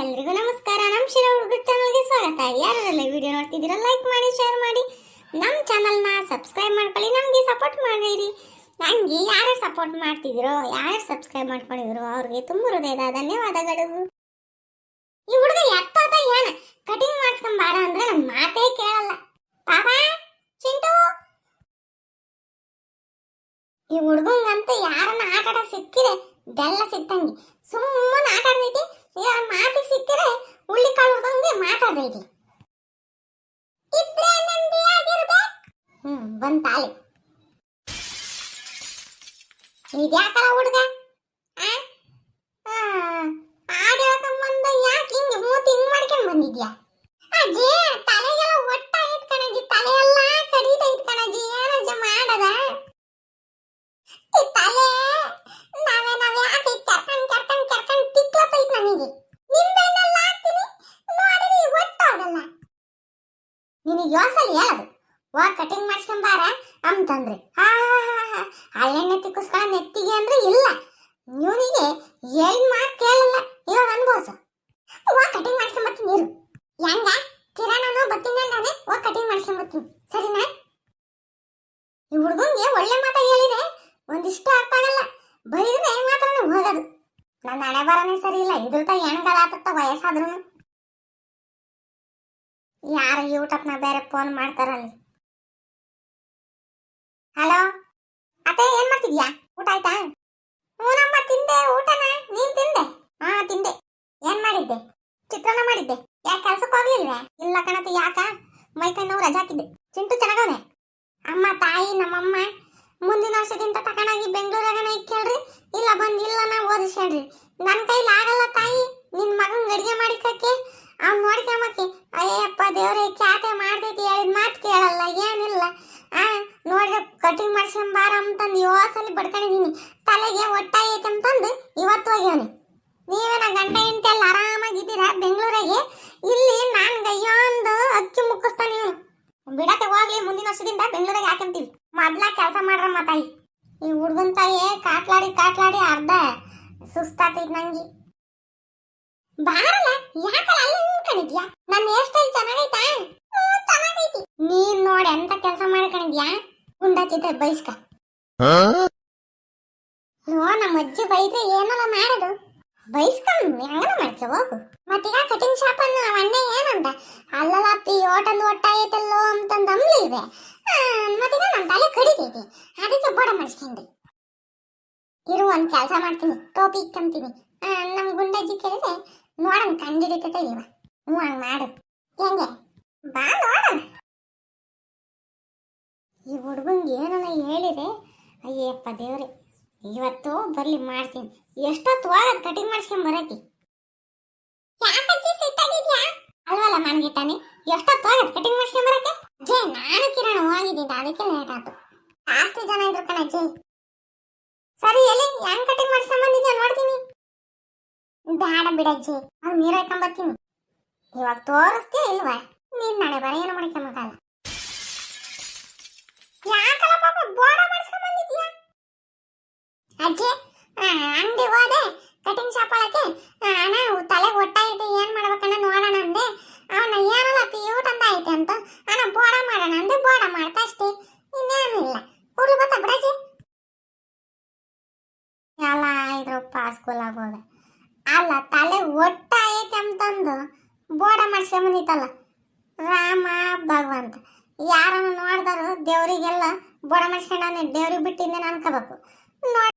ಎಲ್ರಿಗೂ ನಮಸ್ಕಾರ. ನಮ್ಮ ಶಿರ ಹುಡುಗರ ಚಾನಲ್ಗೆ ಸ್ವಾಗತ. ಯಾರೆಲ್ಲ ವಿಡಿಯೋ ನೋಡ್ತಿದ್ದೀರಾ ಲೈಕ್ ಮಾಡಿ ಶೇರ್ ಮಾಡಿ. ನಮ್ಮ ಚಾನಲ್ನ ಸಬ್ಸ್ಕ್ರೈಬ್ ಮಾಡ್ಕೊಳ್ಳಿ. ನಮಗೆ ಸಪೋರ್ಟ್ ಮಾಡಿರಿ ನನಗೆ ಯಾರು ಸಪೋರ್ಟ್ ಮಾಡ್ತಿದ್ದೀರೋ, ಯಾರು ಸಬ್ಸ್ಕ್ರೈಬ್ ಮಾಡ್ಕೊಂಡಿದ್ರು ಅವ್ರಿಗೆ ತುಂಬ ಹೃದಯದ ಧನ್ಯವಾದಗಳು. ಈ ಹುಡುಗ ಎತ್ತಾತ ಏನ? ಕಟಿಂಗ್ ಮಾಡಿಸ್ಕೊಂಬಾರ ಅಂದ್ರೆ ನನ್ನ ಮಾತೇ ಕೇಳಲ್ಲ. ಪಾಪ, ಚಿಂಟು. ಈ ಹುಡುಗಂಗಂತೂ ಯಾರನ್ನ ಆಟ ಆಡ ಸಿಕ್ಕಿದೆ? ಬೆಲ್ಲ ಸಿಕ್ತಂಗೆ. ಸುಮ್ಮನೆ ಆಟ ಆಡ್ದೈತಿ ಯಾರ ಮಾತಿಗೆ ಸಿಕ್ಕಿದ್ರೆ ಉಳ್ಳಿ ಕಾಳು ಹುಡ್ದಂಗೆ ಮಾತಾಡ್ದೈತಿ ಇದ್ರೆ ನೆಮ್ಮದಿಯಾಗಿರ್ಬೇಕು. ಹ್ಮ್ ಬಂದ್ ತಾಲಿ ಇದ್ಯಾಕಲ್ಲ ಹುಡುಗ? ಆ? ಆ, ಹಾಡ್ ಹೇಳ್ಕೊಂಬಂದ ಯಾಕೆ ಹಿಂಗೆ ಮೂತಿ ಹಿಂಗ್ ಮಾಡ್ಕೊಂಡ್ ಅಜ್ಜಿ ತಲೆಗೆಲ್ಲ ಮಾಡದ ನಾವೇ ನಾವ್ ಯಾಕೆ ಕರ್ಕೊಂಡ್ ಕರ್ಕೊಂಡ್ ಕರ್ಕೊಂಡ್ ತಿಕ್ಲತ್ತೈತ್ ನನಗೆ ನಿಂಬೆಣ್ಣೆಲ್ಲ ಹಾಕ್ತೀನಿ ನೋಡಿರಿ ಒಟ್ಟಾಗಲ್ಲ ನಿನಗೆ ಯೋಸಲ್ ಹೇಳದು ವಾ ಕಟಿಂಗ್ ಮಾಡ್ಸ್ಕೊಂಬಾರ ಅಂತಂದ್ರೆ ಹಾ ಹಳ್ಳೆಣ್ಣೆ ತಿಕ್ಕಿಸ್ಕೊಳ್ಳೋ ನೆತ್ತಿಗೆ ಅಂದ್ರೆ ಇಲ್ಲ. ಇವನಿಗೆ ಏನ್ ಮಾತು ಕೇಳಲ್ಲ. ಇವಾಗ ಅನ್ಭವಿಸು ವಾ ಕಟಿಂಗ್ ಮಾಡ್ಸ್ಕೊಂಬತ್ತೀನಿ ಇರು. ಹೆಂಗ? ಕಿರಣನು ಬತ್ತೀನಿ ಅಂದಾನೆ? ವಾ ಕಟಿಂಗ್ ಮಾಡ್ಸ್ಕೊಂಬತ್ತೀನಿ ಸರಿನಾ? ಈ ಹುಡುಗಂಗೆ ಒಳ್ಳೆ ಮಾತ ಹೇಳಿದೆ ಒಂದಿಷ್ಟು ಅರ್ಥ ಆಗಲ್ಲ. ಬೈದ್ರೆ ಮಾತ್ರ ಹೋಗೋದು. ನನ್ನ ಹಣೆ ಬರನೇ ಸರಿ ಇಲ್ಲ. ತ ಹೆಣ್ಗಲ ಆತತ್ತ ವಯಸ್ಸಾದ್ರು ಯಾರು ಯೂಟ್ಯೂಬ್ನ ಬೇರೆ ಫೋನ್ ಮಾಡ್ತಾರಲ್ಲಿ. ಹಲೋ? ಅತ್ತೆ, ಏನ್ ಮಾಡ್ತಿದ್ಯಾ? ಊಟ ಆಯ್ತಾ? ಊನಮ್ಮ ತಿಂದೆ, ಊಟನ? ನೀನ್ ತಿಂದೆ? ಹಾ, ತಿಂದೆ. ಏನ್ ಮಾಡಿದ್ದೆ? ಚಿತ್ರಾನ್ನ ಮಾಡಿದ್ದೆ. ಯಾಕೆ ಕೆಲ್ಸಕ್ಕೆ ಹೋಗ್ಲಿಲ್ವೇ? ಇಲ್ಲ ಕಣತಿ ಯಾಕ? ಮೈಕೈ ನೋವು ರಜಾ ಹಾಕಿದ್ದೆ. ಚಿಂಟು ಚೆನ್ನಾಗವನೆ? ಅಮ್ಮ, ತಾಯಿ, ನಮ್ಮಮ್ಮ, ಮುಂದಿನ ವರ್ಷದಿಂದ ತಕೊಂಡೋಗಿ ಬೆಂಗಳೂರಾಗನ ಇಕ್ಕೇಳ್ರಿ ಇಲ್ಲ ಬಂದ್ ಇಲ್ಲ ನಾ ನನ್ನ ಕೈಲಿ ಆಗಲ್ಲ ತಾಯಿ. ನಿನ್ನ ಮಗನ್ ಅಡಿಗೆ ಮಾಡಿಕಕ್ಕೆ ಅವ್ನು ನೋಡ್ಕೊಂಬಕ್ಕೆ ಅಯ್ಯಪ್ಪ ದೇವ್ರೆ, ಖ್ಯಾತೆ ಮಾಡ್ತೈತಿ, ಹೇಳಿದ ಮಾತು ಕೇಳಲ್ಲ, ಏನಿಲ್ಲ. ಆ, ನೋಡ್ರಿ, ಕಟಿಂಗ್ ಮಾಡ್ಸ್ಕೊಂಬಾರ ಅಂತಂದು ಯೋಸಲಿ ಬಡ್ಕೊಂಡಿದೀನಿ. ತಲೆಗೆ ಒಟ್ಟಾಗೈತೆ ಅಂತಂದು ಇವತ್ತು ಹೋಗ್ಯವನಿ ನೀವೇನ ಗಂಟೆ ಗಂಟೆ ಎಲ್ಲ ಆರಾಮಾಗಿದ್ದೀರಾ ಬೆಂಗಳೂರಿಗೆ? ಇಲ್ಲಿ ನಾನು ಗಯ್ಯೊಂದು ಅಕ್ಕಿ ಮುಕ್ಕಿಸ್ತಾನೆ ಇವನು. ಬಿಡಕ್ಕೆ ಹೋಗ್ಲಿ, ಮುಂದಿನ ವರ್ಷದಿಂದ ಬೆಂಗಳೂರಿಗೆ ಹಾಕಂತೀವಿ. ಮೊದ್ಲ ಕೆಲಸ ಮಾಡ್ರಮ್ಮ ತಾಯಿ. ಈ ಹುಡ್ಗನ್ ತಾಯಿ ಕಾಟ್ಲಾಡಿ ಕಾಟ್ಲಾಡಿ ಅರ್ಧ ಸುಸ್ತಾತೈತಿ ನಂಗೆ. ಬಾರಲ್ಲ, ಯಾಕಲ್ಲ ಅಲ್ಲಿ ನಿಂತ್ಕೊಂಡಿದ್ಯಾ ನನ್ನ ಹೇರ್ ಸ್ಟೈಲ್ ಚೆನ್ನಾಗೈತಾ? ಚೆನ್ನಾಗೈತಿ. ನೀನ್ ನೋಡಿ ಎಂತ ಕೆಲಸ ಮಾಡ್ಕೊಂಡಿದ್ಯಾ? ಗುಂಡಾಚಿದ್ರೆ ಬೈಸ್ಕ. ನೋ ನಮ್ಮ ಅಜ್ಜಿ ಬೈದ್ರೆ ಏನಲ್ಲ ಮಾಡೋದು? ಬೈಸ್ಕೊಂಡ್ ಹೆಂಗನ ಮಾಡ್ಕೊ ಹೋಗು. ಮತ್ತೀಗ ಕಟಿಂಗ್ ಶಾಪ್ ಅನ್ನು ಅಣ್ಣ ಏನಂತ ಅಲ್ಲಲ್ಲ ಅಪ್ಪಿ ಹೋಟೆಲ್ ಒಟ್ಟಾಗೈತಲ್ಲೋ ಅಂತಂದು ಇದೆ. ಮತ್ತೀಗ ನನ್ನ ತಲೆ ಕಡಿತೈತಿ. ಅದಕ್ಕೆ ಬೋಡ ಮಾಡಿಸ್ಕೊಂಡೆ. ಇರು, ಒಂದ್ ಕೆಲಸ ಮಾಡ್ತೀನಿ. ಟೋಪಿ ಇಕ್ಕಂತೀನಿ ನಮ್ಮ ಗುಂಡಜ್ಜಿ ಕೇಳಿದ್ರೆ ನೋಡಂಗ್ ಕಂಡಿಡಿತೈತೆ ಇವ. ಹ್ಞೂ ಹಂಗೆ ಮಾಡು. ಹೆಂಗೆ? ಬಾ ನೋಡೋಣ. ಈ ಹುಡುಗಂಗೆ ಏನನ್ನ ಹೇಳಿದೆ? ಅಯ್ಯಪ್ಪ ದೇವ್ರಿ, ಇವತ್ತು ಬರ್ಲಿ ಮಾಡ್ತೀನಿ. ಎಷ್ಟೊತ್ತು ಹೋಗದ್ ಕಟಿಂಗ್ ಮಾಡಿಸ್ಕೊಂಡ್ ಬರತಿ ಯಾಕಜ್ಜಿ ಸಿಟ್ಟಾಗಿದ್ಯಾ ಅಲ್ವಲ್ಲ ಮನ್ಗಿಟ್ಟಾನೆ ಎಷ್ಟೊತ್ತು ಹೋಗದ್ ಕಟಿಂಗ್ ಮಾಡಿಸ್ಕೊಂಡ್ ಬರಕ್ಕೆ? ಜೇ, ನಾನು ಕಿರಣ ಹೋಗಿದ್ದಿದ್ದ ಅದಕ್ಕೆ ಲೇಟ್ ಆಯ್ತು ಜಾಸ್ತಿ ಜನ ಇದ್ರು ಕಣ ಸರಿ, ಎಲ್ಲಿ? ಹೆಂಗ್ ಕಟಿಂಗ್ ಮಾಡಿಸ್ಕೊಂಡ್ ಬಂದಿದ್ಯಾ? ನೋಡ್ತೀನಿ. ಬೇಡ ಬಿಡಜ್ಜಿ ನೀರು ನೀರ್ ಹಾಕೊಂಬತ್ತೀನಿ ಇವಾಗ ತೋರಿಸ್ತೀಯ ಇಲ್ವಾ? ನೀನ್ ನಾಳೆ ಬರ ಏನು ಮಾಡ್ಕೊಂಬಕಲ್ಲ ಯಾಕಲ್ಲ ಪಾಪ ಬೋಡ ಮಾಡಿಸ್ಕೊಂಡ್ ಬಂದಿದ್ಯಾ ಅಜ್ಜಿ ಅಂಗಡಿ ಹೋದೆ, ಕಟಿಂಗ್ ಶಾಪ್ ಒಳಗೆ. ಅಣ್ಣ ತಲೆ ಒಟ್ಟಾಗಿದೆ, ಏನ್ ಮಾಡ್ಬೇಕಣ್ಣ ನೋಡೋಣ ಅಂದೆ. ಅವನ ಏನಲ್ಲ ಪ್ಯೂಟ್ ಅಂತ ಐತೆ ಅಂತ. ಅಣ್ಣ ಬೋಡ ಮಾಡೋಣ ಅಂದ್ರೆ ಬೋಡ ಮಾಡ್ತಾ ಅಷ್ಟೇ ಇನ್ನೇನಿಲ್ಲ ಕೂಡ್ಲು ಬತ್ತ ಬಿಡಜ್ಜಿ ಎಲ್ಲ ಇದ್ರಪ್ಪ ಸ್ಕೂಲ್ ಆಗೋದ ಅಲ್ಲ, ತಲೆ ಒಟ್ಟಾಗೈತೆ ಅಂತಂದು. ಬೋಡ ಮಾಡಿಸ್ಕೊಂಬಂದಿತ್ತಲ್ಲ. ರಾಮ ಭಗವಂತ. ಯಾರನ್ನು ನೋಡ್ದಾರು ದೇವರಿಗೆಲ್ಲ ಬೋಡ ಮಾಡ್ಸ್ಕೊಂಡವನೆ ದೇವ್ರಿಗೆ ಬಿಟ್ಟಿದ್ದೇನೆ ಅನ್ಕೋಬೇಕು. ನೋಡಿ